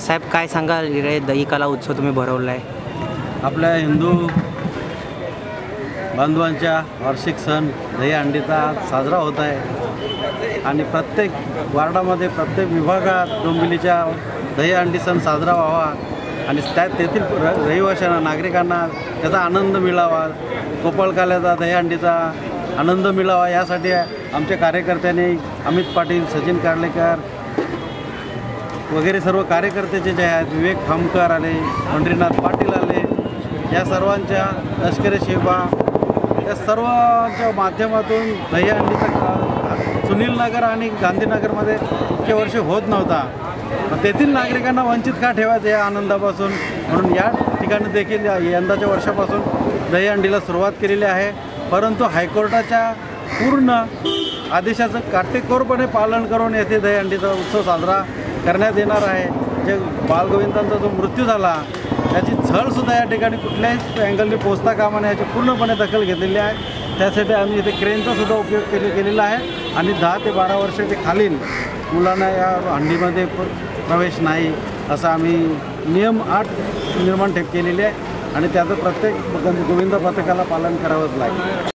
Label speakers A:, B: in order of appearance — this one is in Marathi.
A: साहेब काय सांगाल? रे दही कला उत्सव तुम्ही भरवला आहे
B: आपल्या हिंदू बांधवांच्या वार्षिक सण दही अंडीचा साजरा होत आहे. आणि प्रत्येक वार्डामध्ये प्रत्येक विभागात डोंबिवलीच्या दहीहंडी सण साजरा व्हावा. आणि त्या तेथील र रहिवाशांना नागरिकांना त्याचा आनंद मिळावा. गोपाळकाल्याचा दहीहंडीचा आनंद मिळावा. यासाठी आमच्या कार्यकर्त्यांनी अमित पाटील सचिन कार्लेकर वगैरे सर्व कार्यकर्त्याचे जे आहेत विवेक खामकर आले पंढरीनाथ पाटील आले या सर्वांच्या लष्करी शेवा या सर्वांच्या माध्यमातून दहीहंडीचा सुनीलनगर सुनील नगर आणि गांधीनगरमध्ये इतके वर्ष होत नव्हता. तेथील नागरिकांना वंचित का ठेवायचं या आनंदापासून? म्हणून या ठिकाणी देखील यंदाच्या वर्षापासून दहीहंडीला सुरुवात केलेली आहे. परंतु हायकोर्टाच्या पूर्ण आदेशाचं काटेकोरपणे पालन करून येथे दहीहंडीचा उत्सव साजरा करण्यात येणार आहे. जे बालगोविंदांचा जो मृत्यू झाला त्याची झळसुद्धा या ठिकाणी कुठल्याही अँगलनी पोचता कामा नये याची पूर्णपणे दखल घेतलेली आहे. त्यासाठी आम्ही इथे क्रेनचासुद्धा उपयोग केले केलेला आहे. आणि दहा ते बारा वर्ष ते खालील मुलांना या हंडीमध्ये प्रवेश नाही असा आम्ही नियम आठ निर्माण ठेप केलेले आहे. आणि त्याचं प्रत्येक गोविंद पथकाला पालन करावंच लागेल.